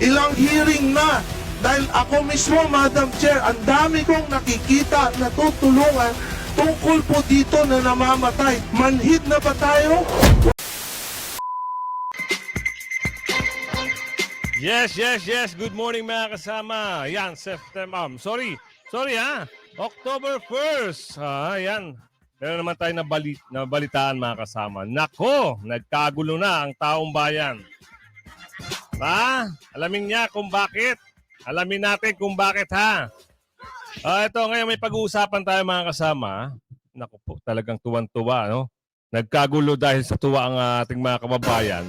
ilang hearing na. Dahil ako mismo, Madam Chair, ang dami kong nakikita na tutulungan tungkol po dito na namamatay. Manhid na ba tayo? Yes, yes, yes. Good morning mga kasama. Yan, September. Um, sorry. Sorry ha. October 1st. Ah, yan. Meron naman tayo na, bali, na balitaan mga kasama. Nako, nagkagulo na ang taong bayan. Ha? Alamin niya kung bakit. Alamin natin kung bakit ha. Ah, ito ngayon may pag-uusapan tayo mga kasama. Naku po, talagang tuwan-tuwa, no? Nagkagulo dahil sa tuwa ang ating mga kababayan.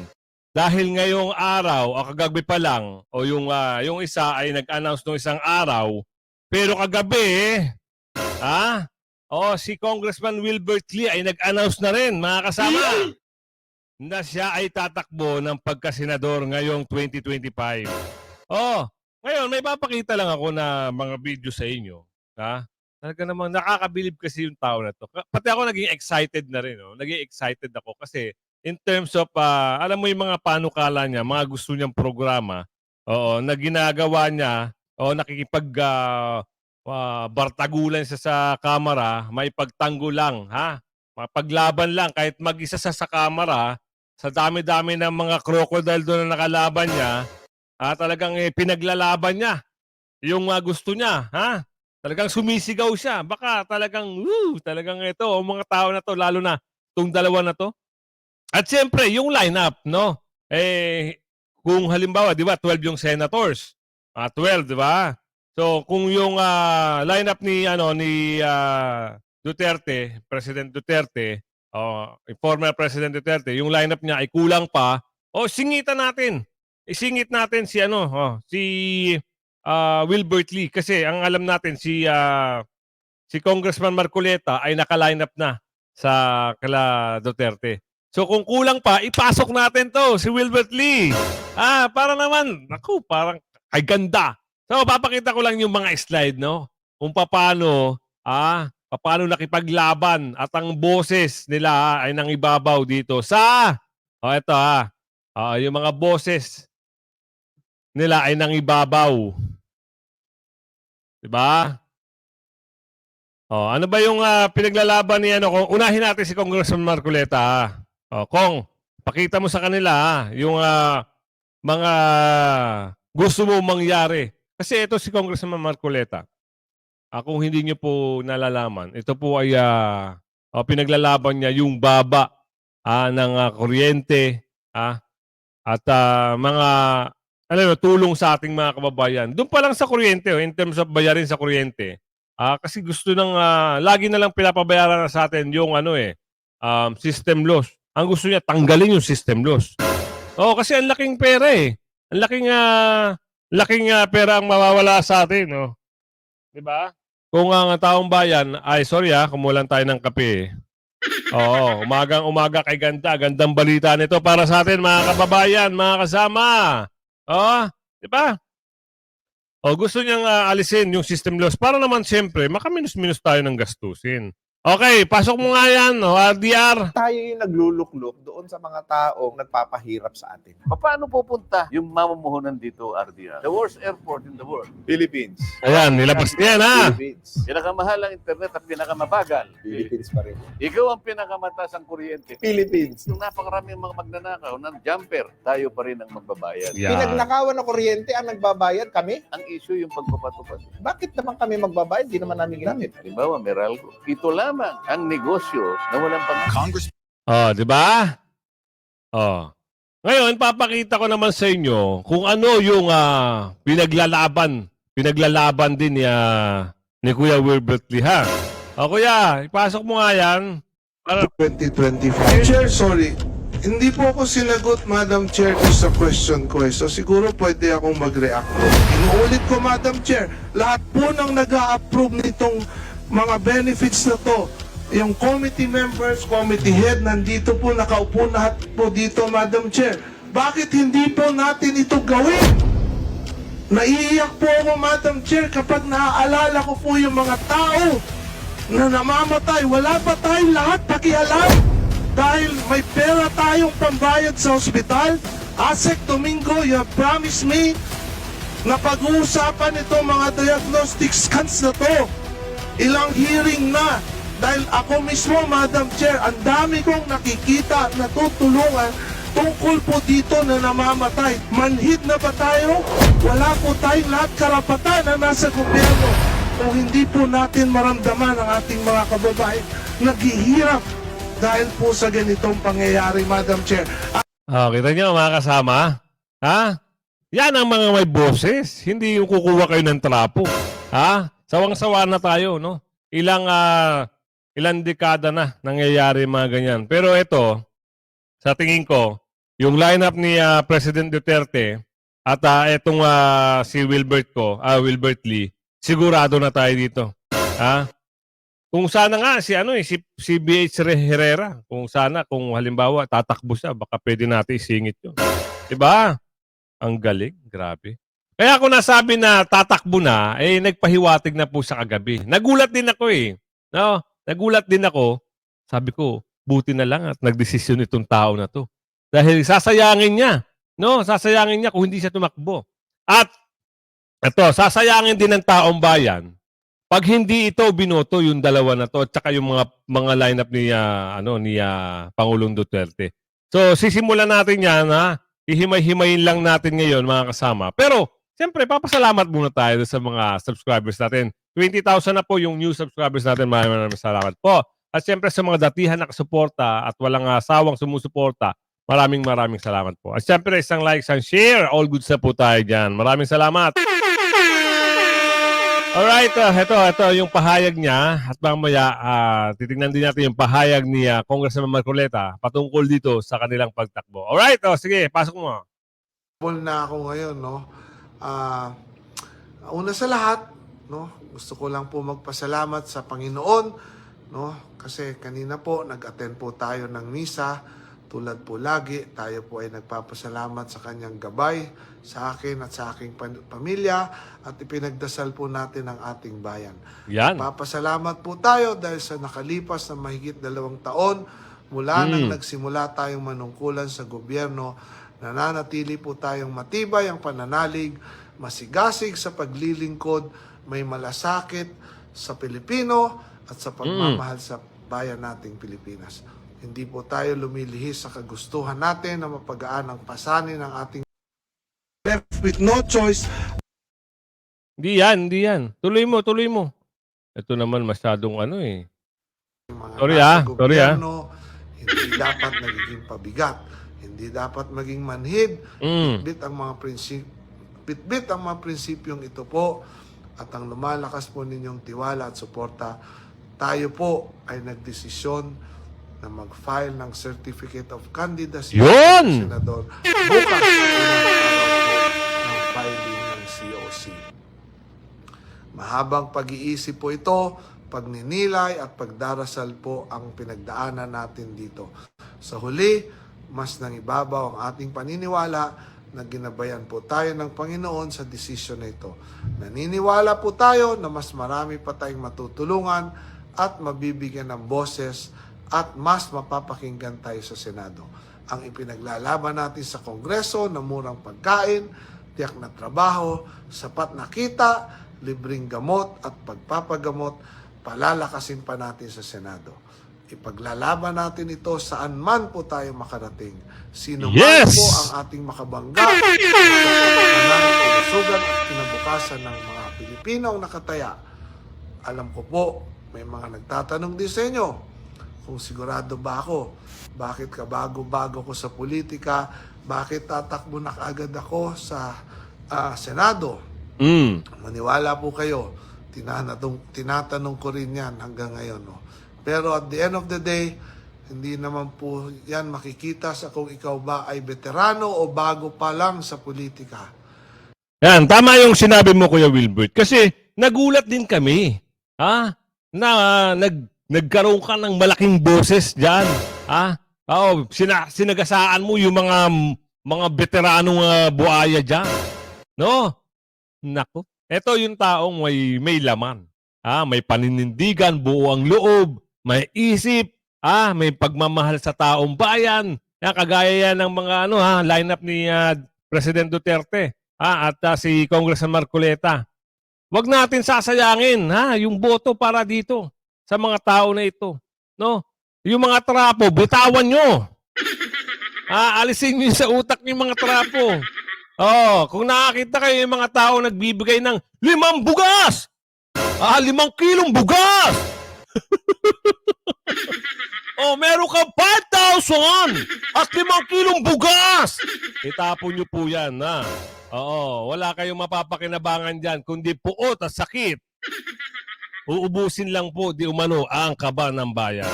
Dahil ngayong araw, o kagabi pa lang, o yung, ah, yung isa ay nag-announce ng isang araw, pero kagabi, ha? O si Congressman Wilbert Lee ay nag-announce na rin, mga kasama, na siya ay tatakbo ng pagkasenador ngayong 2025. Oh, ngayon may papakita lang ako na mga video sa inyo, ha? Talaga namang nakakabilib kasi yung tao na to. Pati ako naging excited na rin, no? Naging excited ako kasi in terms of, ah, alam mo yung mga panukala niya, mga gusto niyang programa, oo, na ginagawa niya, o nakikipag ah, ah, bartagulan siya sa kamera, may pagtanggol lang, ha? Mapaglaban lang, kahit mag-isa sa sa kamera, sa dami-dami ng mga crocodile doon na nakalaban niya, ah, talagang eh, pinaglalaban niya yung ah, gusto niya, ha? Talagang sumisigaw siya. Baka talagang, woo, talagang ito, ang mga tao na to, lalo na itong dalawa na to, at siyempre, yung lineup, no? Eh, kung halimbawa, di ba, 12 yung senators. Ah, 12, di ba? So, kung yung ah, lineup ni, ano, ni ah, Duterte, President Duterte, oh, former President Duterte, yung lineup niya ay kulang pa, o singitan natin. Isingit natin si, ano, oh, si ah, Wilbert Lee. Kasi ang alam natin, si, ah, si Congressman Marcoleta ay naka-line up na sa kala Duterte. So kung kulang pa, ipasok natin to si Wilbert Lee. Ah, para naman, naku, parang ay ganda. So papakita ko lang yung mga slide, no? Kung paano, ah, paano nakipaglaban at ang boses nila ah, ay nang ibabaw dito sa Oh, ito ha. Ah, yung mga boses nila ay nang ibabaw. 'Di ba? Oh, ano ba yung ah, pinaglalaban ni ano? Kung unahin natin si Congressman Marcoleta. ha? Oh, Kong, pakita mo sa kanila ha, yung ah, mga gusto mo mangyari. Kasi ito si Congressman Marcoleta. Ah, kung hindi niyo po nalalaman, ito po ay ah, oh, pinaglalaban niya yung baba ah, ng ah, kuryente ah, at ah, mga alam mo, tulong sa ating mga kababayan. Doon pa lang sa kuryente, oh, in terms of bayarin sa kuryente, Ah, kasi gusto ng ah, lagi na lang pinapabayaran na sa atin yung ano eh, um, system loss. Ang gusto niya tanggalin yung system loss. Oh, kasi ang laking pera eh. Ang laking ah, laking ah, pera ang mawawala sa atin, no. 'Di ba? Kung ang taong bayan, ay sorry ah, kumulan tayo ng kape. Oo, umagang umaga kay ganda, gandang balita nito para sa atin mga kababayan, mga kasama. Oh, 'di ba? O gusto niyang ah, alisin yung system loss para naman siyempre makaminus-minus tayo ng gastusin. Okay, pasok mo nga yan, no, RDR. tayo yung nagluluklok doon sa mga taong nagpapahirap sa atin. Paano pupunta yung mamumuhunan dito, RDR? The worst airport in the world. Philippines. Ayan, nilabas niya ha? Philippines. Pinakamahal ang internet at pinakamabagal. Philippines pa rin. Ikaw ang pinakamataas ang kuryente. Philippines. Yung napakaraming mga magnanakaw ng jumper, tayo pa rin ang magbabayad. Yan. Pinagnakawan ng kuryente ang nagbabayad kami. Ang issue yung pagpapatupad. Bakit naman kami magbabayad? Di naman namin ginamit. Halimbawa, Meralco. Ito lamang ang negosyo na walang pang... Oh, di ba? Oh. Ngayon, papakita ko naman sa inyo kung ano yung ah, pinaglalaban. Pinaglalaban din ni, ah, ni Kuya Wilbert Lee, ha? O, Kuya, ipasok mo nga yan. Para 2025. Chair, sorry. Hindi po ako sinagot, Madam Chair, sa question ko eh. So siguro pwede akong mag-react. Inuulit ko, Madam Chair, lahat po ng nag approve nitong mga benefits na to, yung committee members, committee head, nandito po, nakaupo lahat po dito, Madam Chair. Bakit hindi po natin ito gawin? Naiiyak po ako, Madam Chair, kapag naaalala ko po yung mga tao na namamatay. Wala pa tayong lahat pakialam. Dahil may pera tayong pambayad sa ospital. Asek Domingo, you have promised me na pag-uusapan itong mga diagnostic scans na to. Ilang hearing na. Dahil ako mismo, Madam Chair, ang dami kong nakikita na tutulungan tungkol po dito na namamatay. Manhid na ba tayo? Wala po tayong lahat karapatan na nasa gobyerno. Kung hindi po natin maramdaman ang ating mga kababae naghihirap dahil po sa ganitong pangyayari, Madam Chair. Ah, kita niyo mga kasama? Ha? Yan ang mga may boses. Hindi yung kukuha kayo ng trapo. Ha? Sawang-sawa na tayo, no? Ilang ah, ilang dekada na nangyayari mga ganyan. Pero ito, sa tingin ko, yung lineup ni ah, President Duterte at ah, itong ah, si Wilbert ko, ah, Wilbert Lee, sigurado na tayo dito. Ha? Kung sana nga si ano eh si, si BH Herrera, kung sana kung halimbawa tatakbo siya, baka pwede natin isingit 'yun. 'Di ba? Ang galing, grabe. Kaya ako nasabi na tatakbo na, eh nagpahiwatig na po sa kagabi. Nagulat din ako eh. No, nagulat din ako. Sabi ko, buti na lang at nagdesisyon itong tao na 'to. Dahil sasayangin niya. No, sasayangin niya kung hindi siya tumakbo. At ito, sasayangin din ng taong bayan pag hindi ito binoto yung dalawa na to at saka yung mga mga lineup ni ah, ano ni ah, Pangulong Duterte. So sisimulan natin 'yan ha. Ihimay-himayin lang natin ngayon mga kasama. Pero siyempre papasalamat muna tayo sa mga subscribers natin. 20,000 na po yung new subscribers natin. Maraming maraming salamat po. At siyempre sa mga datihan na kasuporta at walang ah, sawang sumusuporta, maraming maraming salamat po. At siyempre isang like, isang share. All good sa po tayo dyan. Maraming salamat. Alright, uh, ito, ito yung pahayag niya at mamaya ah, titingnan din natin yung pahayag ni uh, Congressman Marcoleta patungkol dito sa kanilang pagtakbo. Alright, oh, sige, pasok mo. Full na ako ngayon, no? Ah, una sa lahat, no? Gusto ko lang po magpasalamat sa Panginoon, no? Kasi kanina po nag-attend po tayo ng misa. Tulad po lagi, tayo po ay nagpapasalamat sa kanyang gabay sa akin at sa aking pamilya at ipinagdasal po natin ang ating bayan. Yan. Papasalamat po tayo dahil sa nakalipas na mahigit dalawang taon mula nang Mm. nagsimula tayong manungkulan sa gobyerno, nananatili po tayong matibay ang pananalig, masigasig sa paglilingkod, may malasakit sa Pilipino at sa pagmamahal sa bayan nating Pilipinas. Hindi po tayo lumilihis sa kagustuhan natin na mapagaan ang pasanin ng ating left with no choice Hindi yan, hindi yan. Tuloy mo, tuloy mo. Ito naman masyadong ano eh. mga Sorry, ah. Sorry, ah. hindi dapat nagiging pabigat. Hindi dapat maging manhid. Mm. Bit ang mga prinsip bitbit ang mga prinsipyong ito po at ang lumalakas po ninyong tiwala at suporta, tayo po ay nagdesisyon na mag-file ng Certificate of Candidacy Yun! Senador bukas ng filing ng COC. Mahabang pag-iisip po ito, pagninilay at pagdarasal po ang pinagdaanan natin dito. Sa huli, mas nang ibabaw ang ating paniniwala na ginabayan po tayo ng Panginoon sa desisyon na ito. Naniniwala po tayo na mas marami pa tayong matutulungan at mabibigyan ng boses at mas mapapakinggan tayo sa Senado. Ang ipinaglalaban natin sa Kongreso na murang pagkain, tiyak na trabaho, sapat na kita, libreng gamot at pagpapagamot, palalakasin pa natin sa Senado. Ipaglalaban natin ito saan man po tayo makarating. Sino man Yes! po ang ating makabangga sa kalusugan at kinabukasan ng mga Pilipino ang nakataya. Alam ko po, may mga nagtatanong din sa inyo kung sigurado ba ako, bakit ka bago-bago ko sa politika, bakit tatakbo na kaagad ako sa ah, Senado. Mm. Maniwala po kayo, tinatanong, tinatanong ko rin yan hanggang ngayon. No? Pero at the end of the day, hindi naman po yan makikita sa kung ikaw ba ay veterano o bago pa lang sa politika. Yan, tama yung sinabi mo Kuya Wilbert kasi nagulat din kami. Ha? Na ah, nag nagkaroon ka ng malaking boses diyan. Ha? Oo, sina, sinagasaan mo yung mga mga veteranong uh, buaya diyan. No? Nako. Ito yung taong may may laman. Ah, may paninindigan, buo ang loob, may isip, ah, may pagmamahal sa taong bayan. Yan, kagaya yan ng mga ano ha, lineup ni ah, President Duterte. ah, at ah, si Congressman Marcoleta. Huwag natin sasayangin ha, yung boto para dito sa mga tao na ito. No? Yung mga trapo, bitawan nyo. Ah, alisin nyo sa utak yung mga trapo. Oh, kung nakakita kayo yung mga tao nagbibigay ng limang bugas! Ah, limang kilong bugas! oh, meron ka 5,000 at limang kilong bugas! Itapon nyo po yan, ha? Oo, wala kayong mapapakinabangan dyan, kundi puot at sakit. Uubusin lang po, di umano, ang kaba ng bayan.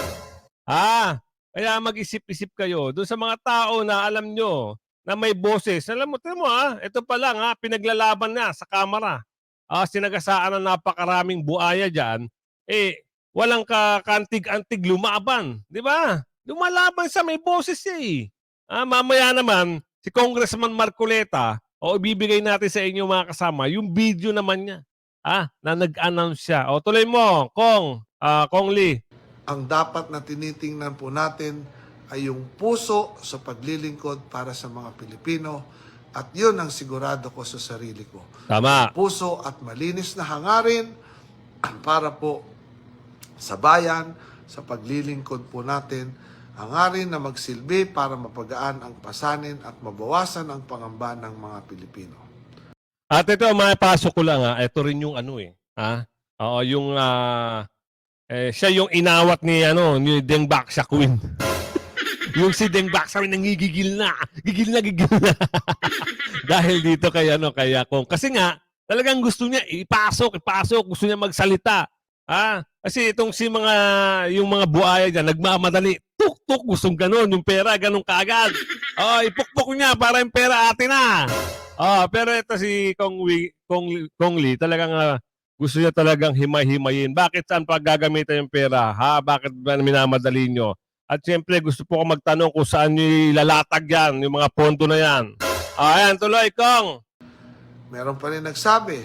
Ah, kaya mag-isip-isip kayo doon sa mga tao na alam nyo na may boses. Alam mo, mo ha, ito pa lang ha, pinaglalaban na sa kamera. Ah, sinagasaan ng napakaraming buaya dyan, eh, walang ka kantig-antig lumaban. Di ba? Lumalaban sa may boses siya eh. Ah, mamaya naman, si Congressman Marcoleta, o ibibigay natin sa inyo mga kasama, yung video naman niya. Ah, na nag-announce siya. O tuloy mo, Kong, ah, Kong Lee. Ang dapat na tinitingnan po natin ay yung puso sa paglilingkod para sa mga Pilipino at yun ang sigurado ko sa sarili ko. Tama. puso at malinis na hangarin para po sa bayan, sa paglilingkod po natin, hangarin na magsilbi para mapagaan ang pasanin at mabawasan ang pangamba ng mga Pilipino. At ito, mapasok ko lang ha. Ito rin yung ano eh. Ha? Oo, yung ah, eh, siya yung inawat ni ano, ni Deng Baksa Queen. yung si Deng Baksa Queen nangigigil na. Gigil na, gigil na. Dahil dito kay ano, kaya kung kasi nga talagang gusto niya ipasok, ipasok, gusto niya magsalita. Ah, kasi itong si mga yung mga buaya diyan nagmamadali. Tuk tuk gustong ganun, yung pera ganun kaagad. Oh, ipukpok niya para yung pera atin na. Ah, pero ito si Kong, Wi, Kong, Kong Lee, talagang ah, gusto niya talagang himay-himayin. Bakit saan pa gagamitan yung pera? Ha? Bakit ba minamadali nyo? At siyempre, gusto po ko magtanong kung saan nyo ilalatag yan, yung mga pondo na yan. Ah, ayan, tuloy, Kong. Meron pa rin nagsabi,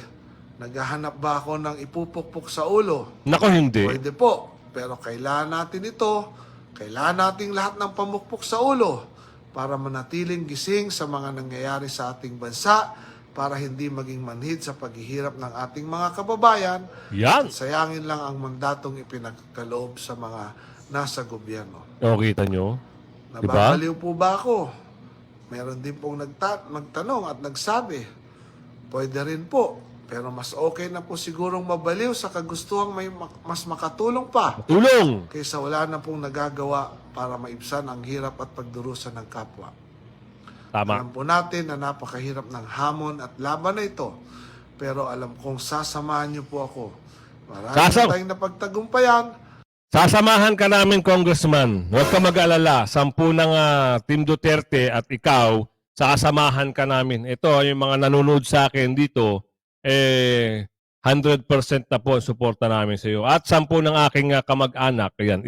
naghahanap ba ako ng ipupukpok sa ulo? Nako, hindi. Pwede po, pero kailangan natin ito, kailangan nating lahat ng pamukpok sa ulo para manatiling gising sa mga nangyayari sa ating bansa, para hindi maging manhid sa paghihirap ng ating mga kababayan, Yan. at sayangin lang ang mandatong ipinagkaloob sa mga nasa gobyerno. O, kita nyo? Diba? Nababaliw po ba ako? Meron din pong nagta- magtanong at nagsabi, pwede rin po, pero mas okay na po sigurong mabaliw sa kagustuhang may mas makatulong pa Tulong. kaysa wala na pong nagagawa para maibsan ang hirap at pagdurusa ng kapwa. Tama. Alam po natin na napakahirap ng hamon at laban na ito, pero alam kong sasamahan niyo po ako. Marami Sasam- tayong napagtagumpayan, Sasamahan ka namin, Congressman. Huwag ka mag-alala. Sampu ng ah, Team Duterte at ikaw, sasamahan ka namin. Ito, yung mga nanonood sa akin dito, eh, 100% na po ang suporta namin sa iyo. At sampu ng aking ah, kamag-anak, yan,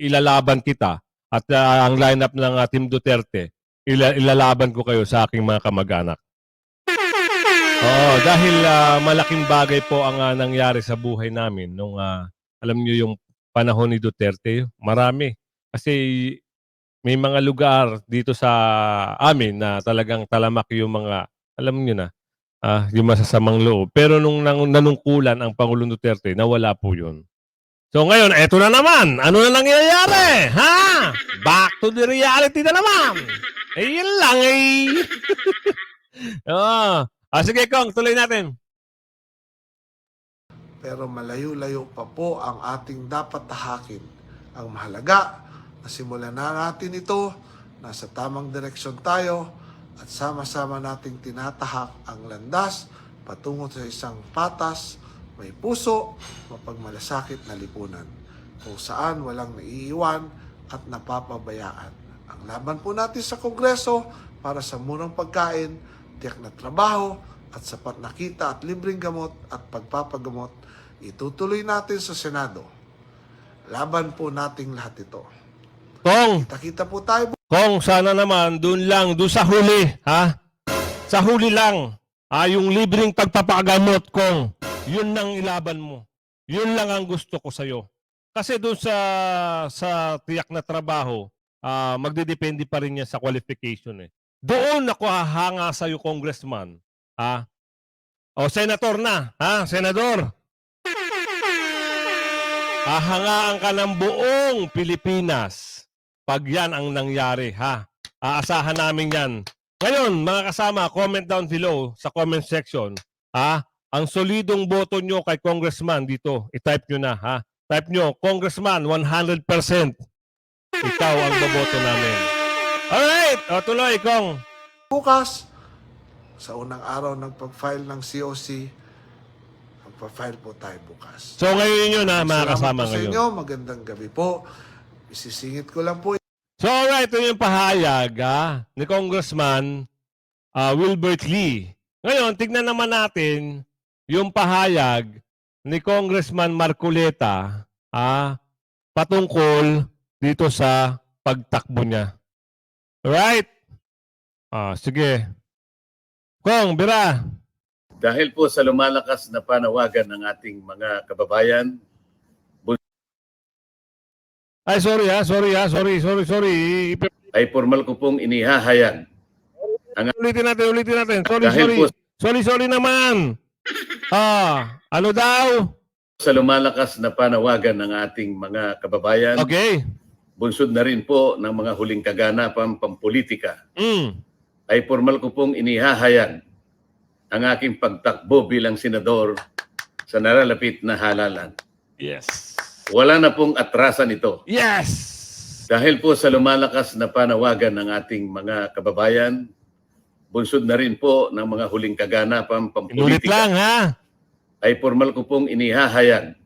ilalaban kita. At ah, ang lineup ng ah, Team Duterte, ila- ilalaban ko kayo sa aking mga kamag-anak. Oo, dahil ah, malaking bagay po ang ah, nangyari sa buhay namin nung ah, alam niyo yung panahon ni Duterte, marami. Kasi may mga lugar dito sa amin na talagang talamak yung mga, alam niyo na, ah, yung masasamang loob. Pero nung nang, nanungkulan ang Pangulong Duterte, nawala po yun. So ngayon, eto na naman. Ano na nangyayari? Ha? Back to the reality na naman. Eh, yun lang eh. oh. Ah, sige, Kong, tuloy natin. pero malayo-layo pa po ang ating dapat tahakin. Ang mahalaga, nasimulan na natin ito, nasa tamang direksyon tayo, at sama-sama nating tinatahak ang landas patungo sa isang patas, may puso, mapagmalasakit na lipunan, kung saan walang naiiwan at napapabayaan. Ang laban po natin sa Kongreso para sa murang pagkain, tiyak na trabaho, at sapat na kita at libreng gamot at pagpapagamot, itutuloy natin sa Senado. Laban po nating lahat ito. Kong, Kita-kita po tayo Kong, sana naman, doon lang, doon sa huli, ha? Sa huli lang, ah, yung libreng pagpapagamot, Kong, yun lang ilaban mo. Yun lang ang gusto ko sa'yo. Kasi doon sa, sa tiyak na trabaho, ah, magdedepende pa rin yan sa qualification eh. Doon ako hahanga sa'yo, Congressman, Ha? O, senator na. Ha? Senador. Hahangaan ka ng buong Pilipinas pag yan ang nangyari, ha? Aasahan namin yan. Ngayon, mga kasama, comment down below sa comment section, ha? Ang solidong boto nyo kay Congressman dito, i-type nyo na, ha? Type nyo, Congressman, 100%. Ikaw ang boboto namin. Alright! O, tuloy, Kong. Bukas, sa unang araw ng pag-file ng COC, magpa-file po tayo bukas. So, ngayon yun, ha, mga Salamat kasama po sa ngayon. inyo. Magandang gabi po. Isisingit ko lang po So, alright, ito yung pahayag ah, ni Congressman ah, Wilbert Lee. Ngayon, tignan naman natin yung pahayag ni Congressman Marcoleta ah, patungkol dito sa pagtakbo niya. Alright? Ah, sige. Kong, Bira. Dahil po sa lumalakas na panawagan ng ating mga kababayan, Ay, sorry ha, sorry ha, sorry, sorry, sorry. Ay formal ko pong inihahayag Ulitin natin, ulitin natin. Sorry, dahil sorry. po Sorry, sorry naman. Ah, ano daw? sa lumalakas na panawagan ng ating mga kababayan, Okay. bunsod na rin po ng mga huling kaganapan pampolitika, Mm. ay formal ko pong inihahayag ang aking pagtakbo bilang senador sa naralapit na halalan. Yes. Wala na pong atrasan ito. Yes. Dahil po sa lumalakas na panawagan ng ating mga kababayan, bunsod na rin po ng mga huling kaganapan Inulit pampolitika, lang ha. ay formal ko pong inihahayag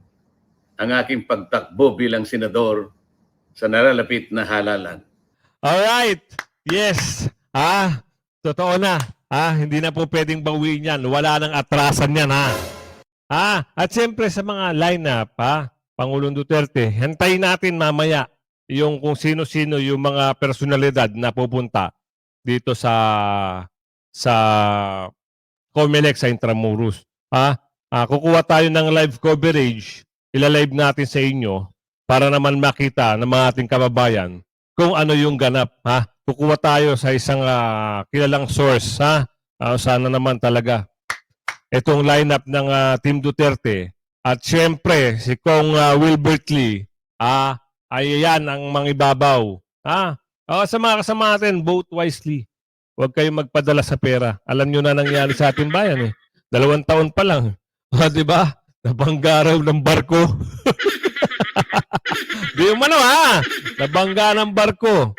ang aking pagtakbo bilang senador sa naralapit na halalan. All right. Yes. Ah, totoo na. Ah, hindi na po pwedeng bawiin yan. Wala nang atrasan yan ha. Ah, at siyempre sa mga lineup ha, Pangulong Duterte, hantayin natin mamaya yung kung sino-sino yung mga personalidad na pupunta dito sa sa Comelec sa Intramuros. Ha? Ah, kukuha tayo ng live coverage, ilalive natin sa inyo para naman makita ng mga ating kababayan kung ano yung ganap. Ha? Kukuha tayo sa isang ah, kilalang source. Ha? Ah, sana naman talaga itong lineup ng ah, Team Duterte at syempre si Kong ah, Wilbert Lee ah, ay yan ang mangibabaw. Ha? Ah, sa mga kasama natin, vote wisely. Huwag kayong magpadala sa pera. Alam nyo na nangyari sa ating bayan eh. Dalawang taon pa lang. Ah, di ba? Nabangga raw ng barko. di umano ha. Nabangga ng barko.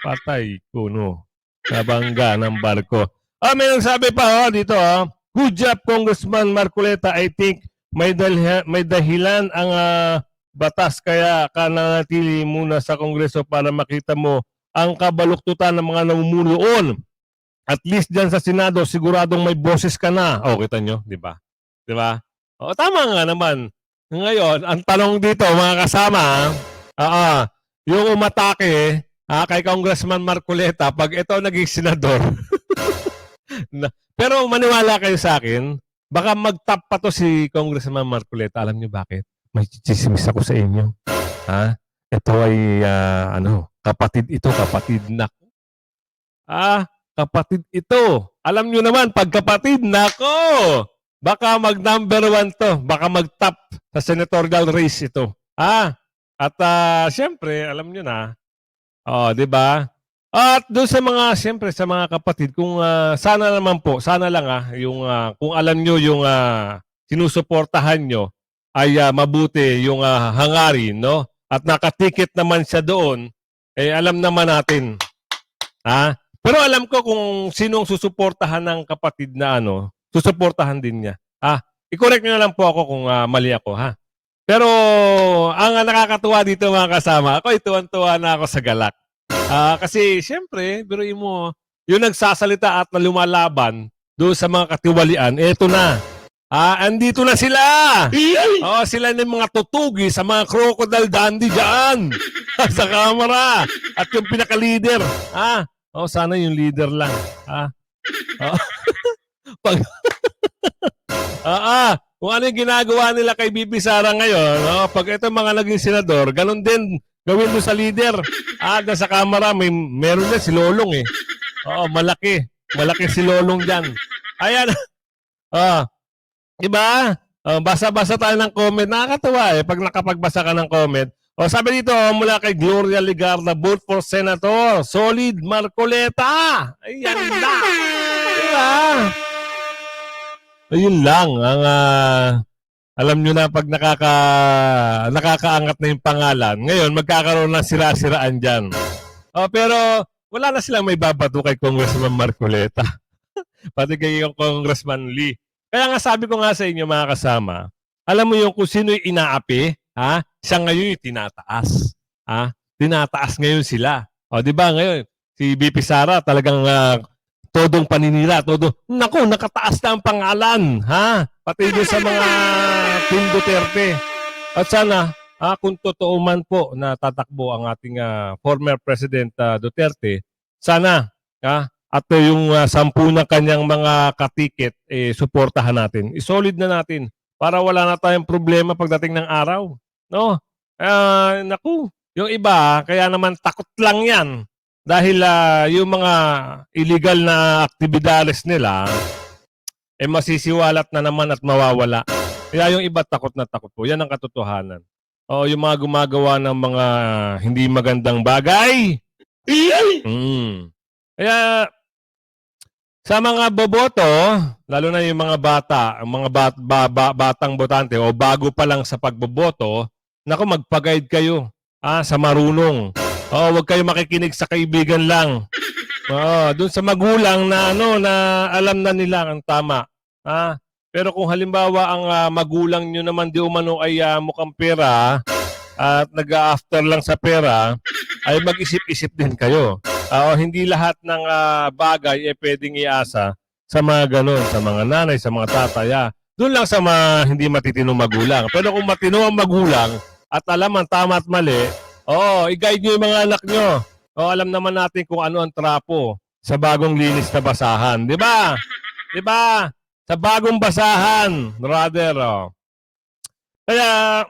Patay ko no. Nabangga ng barko. Ah, may nagsabi pa oh, dito oh. Good job, Congressman Marcoleta. I think may, dalhi- may dahilan ang ah, batas kaya ka nanatili muna sa Kongreso para makita mo ang kabaluktutan ng mga namumunoon. At least dyan sa Senado, siguradong may boses ka na. O, kita nyo, di ba? Di ba? O, tama nga naman. Ngayon, ang tanong dito, mga kasama, ah, yung umatake ah, kay Congressman Marcoleta, pag ito naging senador, na, pero maniwala kayo sa akin, baka mag-top pa to si Congressman Marcoleta. Alam niyo bakit? May chismis ako sa inyo. Ha? Ito ay, ah, ano, kapatid ito, kapatid na Ah, kapatid ito. Alam nyo naman, pag kapatid, nako! Baka mag number one to. Baka mag-top sa senatorial race ito. Ah, at ah, siyempre, alam nyo na. Oh, di ba? At doon sa mga, siyempre, sa mga kapatid, kung ah, sana naman po, sana lang ah, yung, ah, kung alam nyo yung ah, sinusuportahan nyo, ay ah, mabuti yung ah, hangarin, no? At nakatikit naman siya doon, eh alam naman natin. Ha? Pero alam ko kung sinong susuportahan ng kapatid na ano, susuportahan din niya. Ah, i-correct niyo na lang po ako kung ah, mali ako, ha? Pero ang nakakatuwa dito mga kasama, ako ituwan-tuwa na ako sa galak. Ah, kasi siyempre, biruin mo, yung nagsasalita at na lumalaban doon sa mga katiwalian, eto na. Ah, andito na sila. Oh, sila na yung mga tutugi sa mga crocodile dandy diyan sa kamera. At yung pinaka-leader. Ah, oh, sana yung leader lang. Ah. Oh. Pag Ah, ah, kung ano yung ginagawa nila kay Bibi Sara ngayon, oh, pag ito mga naging senador, ganun din gawin mo sa leader. Ah, sa kamera, may meron din si Lolong eh. Oo, malaki. Malaki si Lolong diyan. Ayan. Oh. Diba? Oh, basa-basa tayo ng comment. Nakakatuwa eh pag nakapagbasa ka ng comment. O sabi dito mula kay Gloria Ligarda, vote for Senator. Solid Marcoleta. Ayan na. Diba? Ayun lang ang ah, alam nyo na pag nakaka nakakaangat na yung pangalan. Ngayon magkakaroon ng sira-siraan diyan. Oh, pero wala na silang may babato kay Congressman Marcoleta. Pati kay Congressman Lee. Kaya nga sabi ko nga sa inyo mga kasama, alam mo yung kung sino yung inaapi, ha? Siya ngayon yung tinataas. Ha? Tinataas ngayon sila. O, di ba ngayon, si BP Sara talagang ah, todong paninira, todo, naku, nakataas na ang pangalan, ha? Pati doon sa mga Team Duterte. At sana, ah, kung totoo man po na tatakbo ang ating ah, former President ah, Duterte, sana, ha? At uh, yung ah, sampu ng kanyang mga katiket, eh, suportahan natin. Isolid na natin para wala na tayong problema pagdating ng araw. No? Ah, naku, yung iba, kaya naman takot lang yan. Dahil ah, yung mga illegal na aktibidades nila, eh masisiwalat na naman at mawawala. Kaya yung iba takot na takot po. Yan ang katotohanan. O yung mga gumagawa ng mga hindi magandang bagay. Mm. Kaya sa mga boboto, lalo na yung mga bata, ang mga bat, ba, ba- batang botante o bago pa lang sa pagboboto, naku magpa-guide kayo ah, sa marunong. Oo, wag kayo makikinig sa kaibigan lang. Oo, doon sa magulang na ano na alam na nila ang tama. Ah, pero kung halimbawa ang ah, magulang nyo naman di umano ay ah, mukhang pera at nag-after lang sa pera, ay mag-isip-isip din kayo. O hindi lahat ng ah, bagay eh pwedeng iasa sa mga ganun, sa mga nanay, sa mga tatay. ah. Doon lang sa mga hindi matitinong magulang. Pero kung matino ang magulang at alam ang tama at mali, oo, i-guide nyo yung mga anak nyo. O alam naman natin kung ano ang trapo sa bagong linis na basahan. Di ba? Di ba? Sa bagong basahan, brother. Oh. Kaya,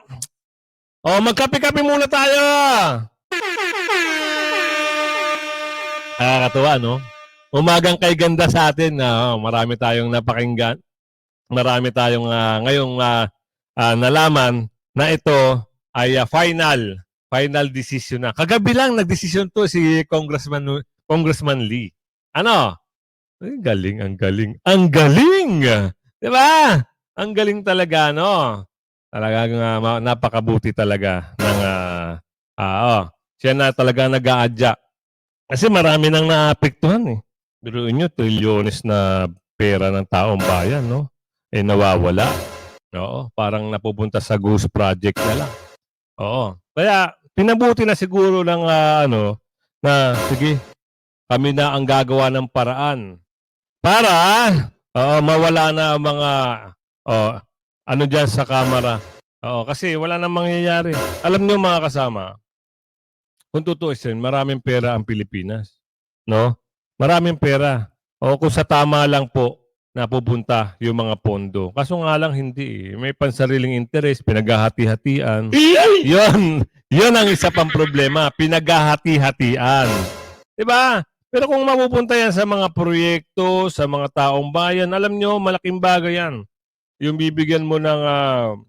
oh, magkape-kape muna tayo. Nakakatuwa, no? Umagang kay ganda sa atin. na marami tayong napakinggan. Marami tayong ah, ngayong ah, ah, nalaman na ito ay ah, final. Final decision na. Kagabi lang nagdesisyon to si Congressman Congressman Lee. Ano? Ay, galing, ang galing. Ang galing! Di ba? Ang galing talaga, no? Talagang ma- napakabuti talaga ng ah, ah, oh, siya na talaga nag-aadya. Kasi marami nang naapektuhan eh. Biruin nyo, trilyones na pera ng taong bayan, no? Eh, nawawala. Oo, parang napupunta sa ghost project na lang. Oo. Kaya, pinabuti na siguro ng ah, ano, na, sige, kami na ang gagawa ng paraan para oo, mawala na ang mga oh, ano dyan sa kamera. Oo, kasi wala nang mangyayari. Alam niyo mga kasama, kung tutuusin, maraming pera ang Pilipinas. No? Maraming pera. O kung sa tama lang po napupunta yung mga pondo. Kaso nga lang hindi. eh. May pansariling interest, pinaghahati-hatian. Yun, yun ang isa pang problema. Pinaghahati-hatian. Diba? Pero kung mapupunta yan sa mga proyekto, sa mga taong bayan, alam nyo, malaking bagay yan. Yung bibigyan mo ng ah,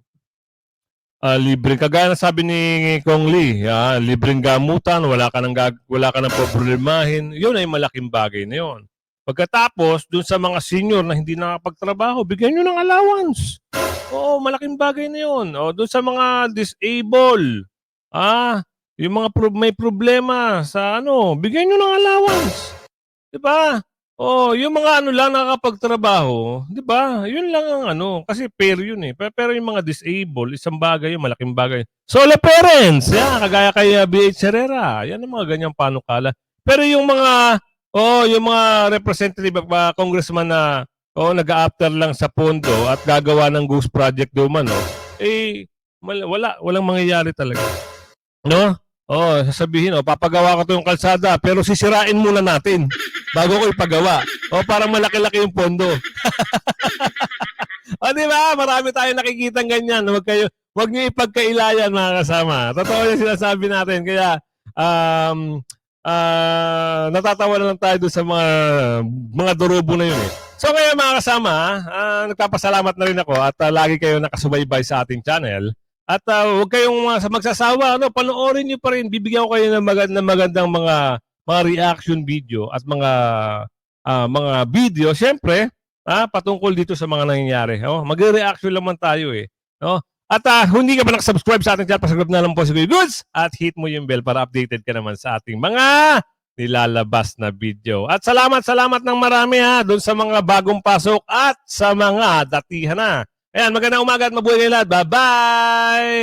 ah, libre. Kagaya na sabi ni Kong Lee, ah, libreng gamutan, wala ka nang gag- wala ka nang problemahin. Yun ay malaking bagay na yun. Pagkatapos, dun sa mga senior na hindi nakapagtrabaho, bigyan nyo ng allowance. Oo, malaking bagay na yun. O, dun sa mga disabled, ah, yung mga pro- may problema sa ano, bigyan nyo ng allowance. Di ba? Oh, yung mga ano lang nakakapagtrabaho, 'di ba? Yun lang ang ano, kasi fair yun eh. Pero, yung mga disabled, isang bagay yun, malaking bagay. Solo parents, yan, kagaya kay BH Herrera. Yan ang mga ganyang panukala. Pero yung mga oh, yung mga representative uh, congressman na oh, nag-after lang sa pondo at gagawa ng ghost project do man, no? Eh wala walang mangyayari talaga. No? Oh, sasabihin, oh, papagawa ko 'tong kalsada, pero sisirain muna natin bago ko ipagawa. O para malaki-laki yung pondo. o di ba? Marami tayong nakikitang ganyan. Huwag kayo, huwag niyo ipagkailayan mga kasama. Totoo yung sinasabi natin. Kaya, um, ah, natatawa na lang tayo doon sa mga mga durubo na yun eh. So kaya mga kasama, ah, nagpapasalamat na rin ako at ah, lagi kayo nakasubaybay sa ating channel. At ah, huwag kayong mga magsasawa, ano, panoorin niyo pa rin. Bibigyan ko kayo ng, magand- ng magandang mga mga reaction video at mga ah, mga video. Siyempre, ah, patungkol dito sa mga nangyayari. Oh, magre-reaction naman tayo eh. No? At ah, kung hindi ka pa nakasubscribe sa ating channel, pasubscribe na lang po sa Good Goods at hit mo yung bell para updated ka naman sa ating mga nilalabas na video. At salamat, salamat ng marami ha doon sa mga bagong pasok at sa mga datihan na. Ayan, magandang umaga at mabuhay kayo lahat. Bye-bye!